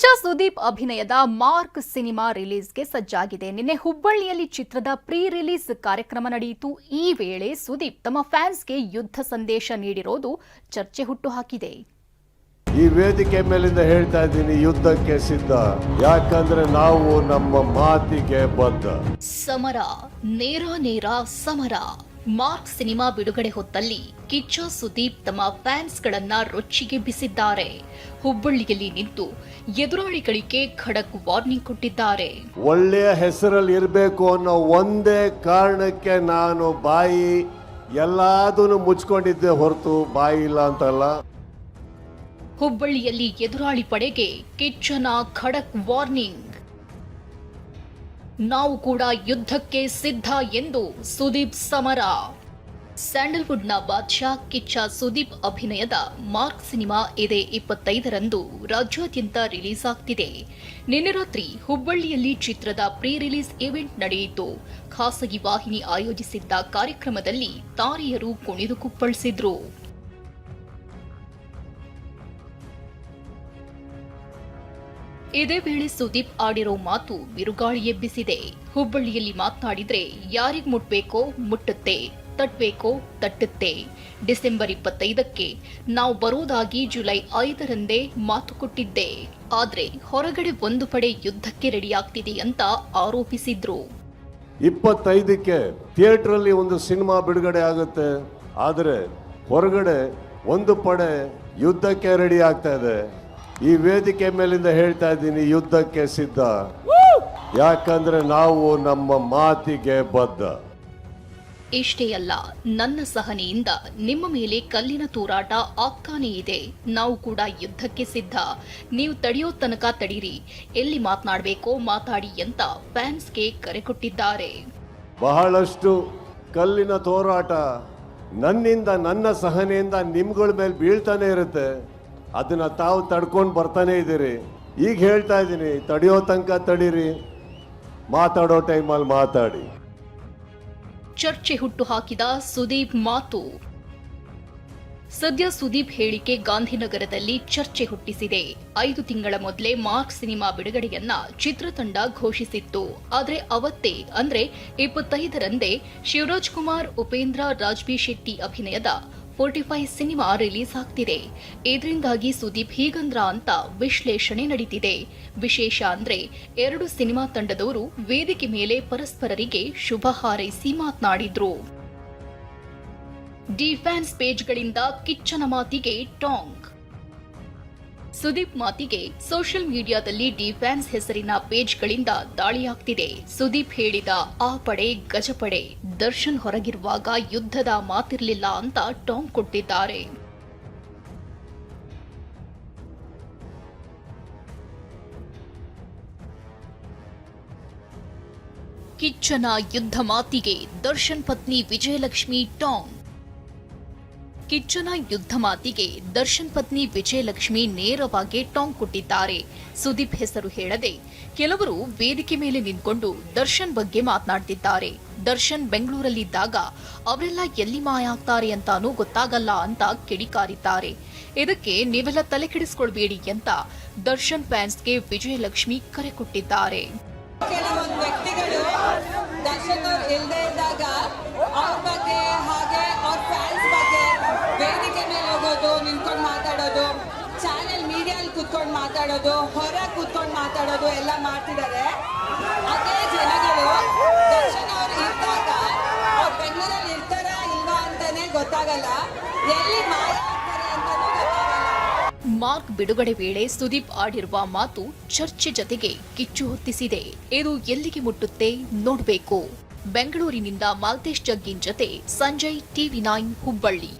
ಕಿಚ್ಚ ಸುದೀಪ್ ಅಭಿನಯದ mark cinema ರಿಲೀಸ್ಗೆ ಸಜ್ಜಾಗಿದೆ. ನಿನ್ನೆ ಹುಬ್ಬಳ್ಳಿಯಲ್ಲಿ ಚಿತ್ರದ ಪ್ರೀ ರಿಲೀಸ್ ಕಾರ್ಯಕ್ರಮ ನಡೆಯಿತು. ಈ ವೇಳೆ ಸುದೀಪ್ ತಮ್ಮ ಫ್ಯಾನ್ಸ್ಗೆ ಯುದ್ಧ ಸಂದೇಶ ನೀಡಿರೋದು ಚರ್ಚೆ ಹುಟ್ಟುಹಾಕಿದೆ. ಈ ವೇದಿಕೆ ಮೇಲಿಂದ ಹೇಳ್ತಾ ಇದ್ದೀನಿ ಯುದ್ಧಕ್ಕೆ ಸಿದ್ಧ. ಯಾಕಂದ್ರೆ ನಾವು ನಮ್ಮ ಮಾತಿಗೆ ಬದ್ಧ. ಸಮರ ನೇರ ನೇರ ಸಮರ. ಮಾರ್ಕ್ ಸಿನಿಮಾ ಬಿಡುಗಡೆ ಹೊತ್ತಲ್ಲಿ ಕಿಚ್ಚ ಸುದೀಪ್ ತಮ್ಮ ಫ್ಯಾನ್ಸ್ಗಳನ್ನ ರೊಚ್ಚಿಗೆಬ್ಬಿಸಿದ್ದಾರೆ ಹುಬ್ಬಳ್ಳಿಯಲ್ಲಿ ನಿಂತು ಎದುರಾಳಿಗಳಿಗೆ ಖಡಕ್ ವಾರ್ನಿಂಗ್ ಕೊಟ್ಟಿದ್ದಾರೆ. ಒಳ್ಳೆಯ ಹೆಸರಲ್ಲಿ ಇರಬೇಕು ಅನ್ನೋ ಒಂದೇ ಕಾರಣಕ್ಕೆ ನಾನು ಬಾಯಿ ಎಲ್ಲಾದೂ ಮುಚ್ಕೊಂಡಿದ್ದೆ ಹೊರತು ಬಾಯಿ ಇಲ್ಲ ಅಂತಲ್ಲ. ಹುಬ್ಬಳ್ಳಿಯಲ್ಲಿ ಎದುರಾಳಿ ಪಡೆಗೆ ಕಿಚ್ಚನ ಖಡಕ್ ವಾರ್ನಿಂಗ್. ನಾವು ಕೂಡ ಯುದ್ಧಕ್ಕೆ ಸಿದ್ಧ ಎಂದು ಸುದೀಪ್ ಸಮರ. ಸ್ಯಾಂಡಲ್ವುಡ್ನ ಬಾದ್ಶಾ ಕಿಚ್ಚ ಸುದೀಪ್ ಅಭಿನಯದ ಮಾರ್ಕ್ ಸಿನಿಮಾ ಇದೇ ಇಪ್ಪತ್ತೈದರಂದು ರಾಜ್ಯಾದ್ಯಂತ ರಿಲೀಸ್ ಆಗ್ತಿದೆ. ನಿನ್ನೆ ರಾತ್ರಿ ಹುಬ್ಬಳ್ಳಿಯಲ್ಲಿ ಚಿತ್ರದ ಪ್ರೀ ರಿಲೀಸ್ ಇವೆಂಟ್ ನಡೆಯಿತು. ಖಾಸಗಿ ವಾಹಿನಿ ಆಯೋಜಿಸಿದ್ದ ಕಾರ್ಯಕ್ರಮದಲ್ಲಿ ತಾರೆಯರು ಕುಣಿದು ಕುಪ್ಪಳಿಸಿದ್ರು. ಇದೇ ವೇಳೆ ಸುದೀಪ್ ಆಡಿರೋ ಮಾತು ಬಿರುಗಾಳಿ ಎಬ್ಬಿಸಿದೆ. ಹುಬ್ಬಳ್ಳಿಯಲ್ಲಿ ಮಾತನಾಡಿದ್ರೆ ಯಾರಿಗ್ ಮುಟ್ಬೇಕೋ ಮುಟ್ಟುತ್ತೆ, ತಟ್ಬೇಕೋ ತಟ್ಟುತ್ತೆ. ಡಿಸೆಂಬರ್ ಇಪ್ಪತ್ತೈದಕ್ಕೆ ನಾವು ಬರೋದಾಗಿ ಜುಲೈ ಐದರಂದೇ ಮಾತು ಕೊಟ್ಟಿದ್ದೆ. ಆದ್ರೆ ಹೊರಗಡೆ ಒಂದು ಪಡೆ ಯುದ್ಧಕ್ಕೆ ರೆಡಿಯಾಗ್ತಿದೆ ಅಂತ ಆರೋಪಿಸಿದ್ರು. ಇಪ್ಪತ್ತೈದಕ್ಕೆ ಥಿಯೇಟ್ರಲ್ಲಿ ಒಂದು ಸಿನಿಮಾ ಬಿಡುಗಡೆ ಆಗುತ್ತೆ. ಆದರೆ ಹೊರಗಡೆ ಒಂದು ಪಡೆ ಯುದ್ಧಕ್ಕೆ ರೆಡಿ ಆಗ್ತಾ ಇದೆ. ಈ ವೇದಿಕೆ ಮೇಲಿಂದ ಹೇಳ್ತಾ ಇದ್ದೀನಿ ಯುದ್ಧಕ್ಕೆ ಸಿದ್ಧ. ಯಾಕಂದ್ರೆ ನಾವು ನಮ್ಮ ಮಾತಿಗೆ ಬದ್ಧ. ಇಷ್ಟೇ ಅಲ್ಲ ನನ್ನ ಸಹನೆಯಿಂದ ನಿಮ್ಮ ಮೇಲೆ ಕಲ್ಲಿನ ತೂರಾಟ ಆಗ್ತಾನೇ ಇದೆ. ನಾವು ಕೂಡ ಯುದ್ಧಕ್ಕೆ ಸಿದ್ಧ. ನೀವು ತಡೆಯೋ ತನಕ ತಡೀರಿ. ಎಲ್ಲಿ ಮಾತನಾಡಬೇಕೋ ಮಾತಾಡಿ ಅಂತ ಫ್ಯಾನ್ಸ್ಗೆ ಕರೆ ಕೊಟ್ಟಿದ್ದಾರೆ. ಬಹಳಷ್ಟು ಕಲ್ಲಿನ ತೋರಾಟ ನನ್ನಿಂದ ನನ್ನ ಸಹನೆಯಿಂದ ನಿಮ್ಗಳ ಮೇಲೆ ಬೀಳ್ತಾನೆ ಇರುತ್ತೆ. ಅದನ್ನ ತಾವು ತಡ್ಕೊಂಡು ಬರ್ತಾನೆ ಇದ್ದೀರಿ. ಈಗ ಹೇಳ್ತಾ ಇದ್ದೀನಿ, ತಡೆಯೋ ತನಕ ತಡೀರಿ. ಮಾತಾಡೋ ಟೈಮಲ್ಲಿ ಮಾತಾಡಿ. ಚರ್ಚೆ ಹುಟ್ಟು ಹಾಕಿದ ಸುದೀಪ್ ಮಾತು. ಸದ್ಯ ಸುದೀಪ್ ಹೇಳಿಕೆ ಗಾಂಧಿನಗರದಲ್ಲಿ ಚರ್ಚೆ ಹುಟ್ಟಿಸಿದೆ. ಐದು ತಿಂಗಳ ಮೊದಲೇ ಮಾರ್ಕ್ ಸಿನಿಮಾ ಬಿಡುಗಡೆಯನ್ನ ಚಿತ್ರತಂಡ ಘೋಷಿಸಿತ್ತು. ಆದರೆ ಅವತ್ತೇ, ಅಂದ್ರೆ ಇಪ್ಪತ್ತೈದರಂದೇ ಶಿವರಾಜ್ ಕುಮಾರ್, ಉಪೇಂದ್ರ, ರಾಜ್ಬಿ ಶೆಟ್ಟಿ ಅಭಿನಯದ ಫೋರ್ಟಿ ಫೈವ್ ಸಿನಿಮಾ ರಿಲೀಸ್ ಆಗ್ತಿದೆ ಇದರಿಂದಾಗಿ ಸುದೀಪ್ ಹೀಗಂದ್ರ ಅಂತ ವಿಶ್ಲೇಷಣೆ ನಡೀತಿದೆ. ವಿಶೇಷ ಅಂದ್ರೆ ಎರಡು ಸಿನಿಮಾ ತಂಡದವರು ವೇದಿಕೆ ಮೇಲೆ ಪರಸ್ಪರರಿಗೆ ಶುಭ ಹಾರೈಸಿ ಮಾತನಾಡಿದ್ರು. ಡಿ ಫ್ಯಾನ್ಸ್ ಪೇಜ್ಗಳಿಂದ ಕಿಚ್ಚನ ಮಾತಿಗೆ ಟಾಂಗ್. ಸುದೀಪ್ ಮಾತಿಗೆ ಸೋಷಿಯಲ್ ಮೀಡಿಯಾದಲ್ಲಿ ಡಿ ಫ್ಯಾನ್ಸ್ ಹೆಸರಿನ ಪೇಜ್ಗಳಿಂದ ದಾಳಿಯಾಗ್ತಿದೆ. ಸುದೀಪ್ ಹೇಳಿದ, ಆ ಪಡೆ ಗಜಪಡೆ. ದರ್ಶನ್ ಹೊರಗಿರುವಾಗ ಯುದ್ಧದ ಮಾತಿರ್ಲಿಲ್ಲ ಅಂತ ಟಾಂಗ್ ಕೊಟ್ಟಿದ್ದಾರೆ. ಕಿಚ್ಚನ ಯುದ್ಧ ಮಾತಿಗೆ ದರ್ಶನ್ ಪತ್ನಿ ವಿಜಯಲಕ್ಷ್ಮಿ ಟಾಂಗ್. ಕಿಚ್ಚನ ಯುದ್ಧ ಮಾತಿಗೆ ದರ್ಶನ್ ಪತ್ನಿ ವಿಜಯಲಕ್ಷ್ಮಿ ನೇರವಾಗಿ ಟಾಂಗ್ ಕೊಟ್ಟಿದ್ದಾರೆ. ಸುದೀಪ್ ಹೆಸರು ಹೇಳದೆ ಕೆಲವರು ವೇದಿಕೆ ಮೇಲೆ ನಿಂತ್ಕೊಂಡು ದರ್ಶನ್ ಬಗ್ಗೆ ಮಾತನಾಡ್ತಿದ್ದಾರೆ. ದರ್ಶನ್ ಬೆಂಗಳೂರಲ್ಲಿದ್ದಾಗ ಅವರೆಲ್ಲ ಎಲ್ಲಿ ಮಾಯ ಆಗ್ತಾರೆ ಅಂತಾನೂ ಗೊತ್ತಾಗಲ್ಲ ಅಂತ ಕಿಡಿಕಾರಿದ್ದಾರೆ. ಇದಕ್ಕೆ ನೀವೆಲ್ಲ ತಲೆ ಕೆಡಿಸ್ಕೊಳ್ಬೇಡಿ ಅಂತ ದರ್ಶನ್ ಫ್ಯಾನ್ಸ್ಗೆ ವಿಜಯಲಕ್ಷ್ಮಿ ಕರೆ ಕೊಟ್ಟಿದ್ದಾರೆ. ದರ್ಶನ್ ಇಲ್ಲದೆ ಇದ್ದಾಗ ಅವ್ರ ಕೂತ್ಕೊಂಡು ಮಾತಾಡೋದು ಹೊರ ಕೂತ್ಕೊಂಡು ಮಾತಾಡೋದು ಎಲ್ಲ ಮಾಡ್ತಿದ್ದಾರೆ. ಅದೇ ಜನಗಳು ದರ್ಶನ್ ಅವ್ರು ಇದ್ದಾಗ ಅವ್ರು ಬೆಂಗಳೂರಲ್ಲಿ ಇರ್ತಾರಾ ಇಲ್ವಾ ಅಂತಾನೆ ಗೊತ್ತಾಗಲ್ಲ. ಎಲ್ಲಿ ಮಾರ್ಕ್ ಬಿಡುಗಡೆ ವೇಳೆ ಸುದೀಪ್ ಆಡಿರುವ ಮಾತು ಚರ್ಚೆ ಜತೆಗೆ ಕಿಚ್ಚು ಹೊತ್ತಿಸಿದೆ. ಇದು ಎಲ್ಲಿಗೆ ಮುಟ್ಟುತ್ತೆ ನೋಡಬೇಕು. ಬೆಂಗಳೂರಿನಿಂದ ಮಾಲ್ತೇಶ್ ಜಗ್ಗಿನ್ ಜತೆ ಸಂಜಯ್, ಟಿವಿ ನೈನ್, ಹುಬ್ಬಳ್ಳಿ.